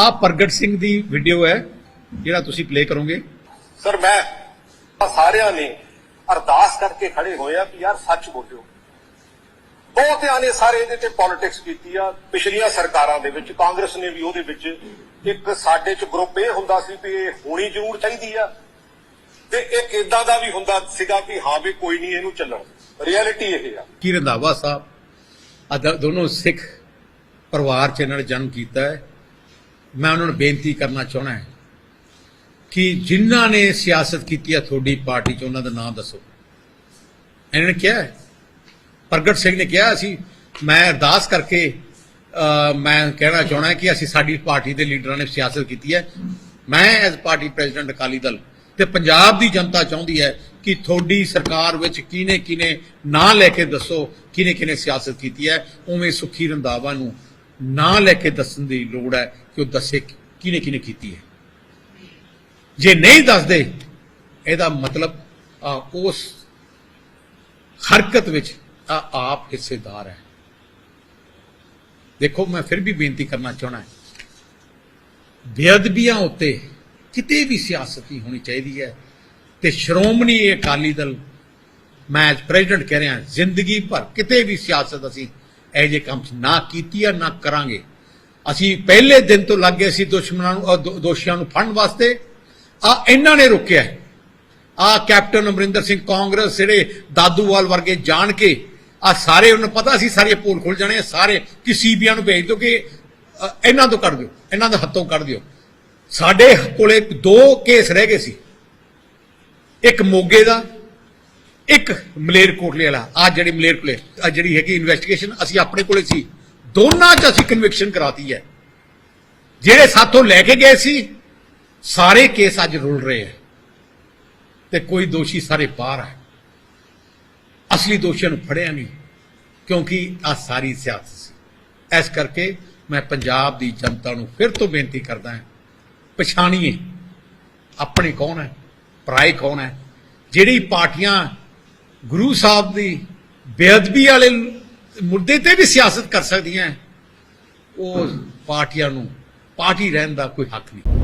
ਆ ਪ੍ਰਗਟ ਸਿੰਘ ਦੀ ਵੀਡੀਓ ਹੈ ਜਿਹੜਾ ਤੁਸੀਂ ਪਲੇ ਕਰੋਗੇ। ਸਰ ਮੈਂ ਸਾਰਿਆਂ ਨੇ ਅਰਦਾਸ ਕਰਕੇ ਖੜੇ ਹੋਏ ਆ ਕਿ ਯਾਰ ਸੱਚ ਬੋਲਿਓ। ਬਹੁਤਿਆਂ ਨੇ ਸਾਰੇ ਇਹਦੇ ਤੇ ਪੋਲਿਟਿਕਸ ਕੀਤੀ ਆ। ਪਿਛਲੀਆਂ ਸਰਕਾਰਾਂ ਦੇ ਵਿੱਚ ਕਾਂਗਰਸ ਨੇ ਵੀ ਉਹਦੇ ਵਿੱਚ ਇੱਕ ਸਾਡੇ ਚ ਗਰੁੱਪ ਇਹ ਹੁੰਦਾ ਸੀ ਵੀ ਇਹ ਹੋਣੀ ਜ਼ਰੂਰ ਚਾਹੀਦੀ ਆ। ਤੇ ਇੱਕ ਇਦਾਂ ਦਾ ਵੀ ਹੁੰਦਾ ਸੀਗਾ ਵੀ ਹਾਂ ਵੀ ਕੋਈ ਨਹੀਂ ਇਹਨੂੰ ਚੱਲਣ। ਰਿਐਲਿਟੀ ਇਹ ਆ। ਕੀ ਰੰਧਾਵਾ ਸਾਹਿਬ ਆ ਦੋਨੋਂ ਸਿੱਖ ਪਰਿਵਾਰ ਚ ਇਹਨਾਂ ਨੇ ਜਨਮ ਕੀਤਾ ਹੈ। ਮੈਂ ਉਹਨਾਂ ਨੂੰ ਬੇਨਤੀ ਕਰਨਾ ਚਾਹਣਾ ਹੈ ਕਿ ਜਿਨ੍ਹਾਂ ਨੇ ਸਿਆਸਤ ਕੀਤੀ ਹੈ ਤੁਹਾਡੀ ਪਾਰਟੀ ਚ, ਉਹਨਾਂ ਦਾ ਨਾਮ ਦੱਸੋ। ਇਹਨਾਂ ਨੇ ਕਿਹਾ ਪ੍ਰਗਟ ਸਿੰਘ ਨੇ ਕਿਹਾ ਅਸੀਂ, ਮੈਂ ਅਰਦਾਸ ਕਰਕੇ ਮੈਂ ਕਹਿਣਾ ਚਾਹਣਾ ਕਿ ਅਸੀਂ ਸਾਡੀ ਪਾਰਟੀ ਦੇ ਲੀਡਰਾਂ ਨੇ ਸਿਆਸਤ ਕੀਤੀ ਹੈ। ਮੈਂ as party president Akali Dal ਤੇ ਪੰਜਾਬ ਦੀ ਜਨਤਾ ਚਾਹੁੰਦੀ ਹੈ ਕਿ ਤੁਹਾਡੀ ਸਰਕਾਰ ਵਿੱਚ ਕਿਹਨੇ ਕਿਹਨੇ ਨਾਂ ਲੈ ਕੇ ਦੱਸੋ ਕਿਹਨੇ ਕਿਹਨੇ ਸਿਆਸਤ ਕੀਤੀ ਹੈ। ਉਵੇਂ ਸੁਖੀ ਰੰਧਾਵਾ ਨੂੰ ਨਾਂ ਲੈ ਕੇ ਦੱਸਣ ਦੀ ਲੋੜ ਹੈ ਕਿ ਉਹ ਦੱਸੇ ਕਿਹਨੇ ਕਿਹਨੇ ਕੀਤੀ ਹੈ। ਜੇ ਨਹੀਂ ਦੱਸਦੇ, ਇਹਦਾ ਮਤਲਬ ਉਸ ਹਰਕਤ ਵਿੱਚ ਆ ਆਪ ਹਿੱਸੇਦਾਰ ਹੈ। ਦੇਖੋ, ਮੈਂ ਫਿਰ ਵੀ ਬੇਨਤੀ ਕਰਨਾ ਚਾਹਣਾ ਬੇਅਦਬੀਆਂ ਉੱਤੇ ਕਿਤੇ ਵੀ ਸਿਆਸਤ ਨਹੀਂ ਹੋਣੀ ਚਾਹੀਦੀ ਹੈ। ਤੇ ਸ਼੍ਰੋਮਣੀ ਅਕਾਲੀ ਦਲ, ਮੈਂ ਐਜ਼ ਪ੍ਰੈਜ਼ੀਡੈਂਟ ਕਹਿ ਰਿਹਾ, ਜ਼ਿੰਦਗੀ ਭਰ ਕਿਤੇ ਵੀ ਸਿਆਸਤ ਅਸੀਂ ਇਹ ਜੇ ਕੰਮ ਨਾ ਕੀਤੀ ਆ ਨਾ ਕਰਾਂਗੇ। ਅਸੀਂ ਪਹਿਲੇ ਦਿਨ ਤੋਂ ਲੱਗ ਗਏ ਸੀ ਦੁਸ਼ਮਣਾਂ ਨੂੰ ਦੋਸ਼ੀਆਂ ਨੂੰ ਫੜਨ ਵਾਸਤੇ। ਆ ਇਹਨਾਂ ਨੇ ਰੋਕਿਆ ਆ ਕੈਪਟਨ ਅਮਰਿੰਦਰ ਸਿੰਘ ਕਾਂਗਰਸ ਜਿਹੜੇ ਦਾਦੂਵਾਲ ਵਰਗੇ ਜਾਣ ਕੇ ਆ ਸਾਰੇ ਉਹਨੂੰ ਪਤਾ ਸੀ ਸਾਰੇ ਪੋਲ ਖੁੱਲ ਜਾਣੇ ਆ, ਸਾਰੇ ਕਿ ਸੀਬੀਆਈ ਨੂੰ ਭੇਜ ਦਿਓ ਕਿ ਇਹਨਾਂ ਤੋਂ ਕੱਢ ਦਿਓ ਇਹਨਾਂ ਦੇ ਹੱਥੋਂ ਕੱਢ ਦਿਓ। ਸਾਡੇ ਕੋਲੇ ਦੋ ਕੇਸ ਰਹਿ ਗਏ ਸੀ। ਇੱਕ ਮੋਗੇ ਦਾ ਇੱਕ ਮਲੇਰਕੋਟਲੇ ਵਾਲਾ ਆ ਜਿਹੜੀ ਮਲੇਰਕੋਟਲੇ ਆ ਜਿਹੜੀ ਹੈਗੀ ਇਨਵੈਸਟੀਗੇਸ਼ਨ ਅਸੀਂ ਆਪਣੇ ਕੋਲੇ ਸੀ, ਦੋਨਾਂ 'ਚ ਅਸੀਂ ਕਨਵਿਕਸ਼ਨ ਕਰਾਤੀ ਹੈ। ਜਿਹੜੇ ਸਾਥੋਂ ਲੈ ਕੇ ਗਏ ਸੀ, ਸਾਰੇ ਕੇਸ ਅੱਜ ਰੁਲ ਰਹੇ ਹੈ। ਤੇ ਕੋਈ ਦੋਸ਼ੀ ਸਾਰੇ ਬਾਹਰ ਹੈ। ਅਸਲੀ ਦੋਸ਼ੀਆਂ ਨੂੰ ਫੜਿਆ ਨਹੀਂ, ਕਿਉਂਕਿ ਆ ਸਾਰੀ ਸਿਆਸਤ ਸੀ। ਇਸ ਕਰਕੇ ਮੈਂ ਪੰਜਾਬ ਦੀ ਜਨਤਾ ਨੂੰ ਫਿਰ ਤੋਂ ਬੇਨਤੀ ਕਰਦਾ ਹਾਂ, ਪਛਾਣੀਏ, ਆਪਣੇ ਕੌਣ ਹੈ, ਪਰਾਏ ਕੌਣ ਹੈ? ਜਿਹੜੀ ਪਾਰਟੀਆਂ ਗੁਰੂ ਸਾਹਿਬ ਦੀ ਬੇਅਦਬੀ ਵਾਲੇ ਮੁੱਦੇ ਤੇ ਵੀ ਸਿਆਸਤ ਕਰ ਸਕਦੀਆਂ ਉਹ ਪਾਰਟੀਆਂ ਨੂੰ, ਪਾਰਟੀ ਰਹਿਣ ਦਾ ਕੋਈ ਹੱਕ ਨਹੀਂ।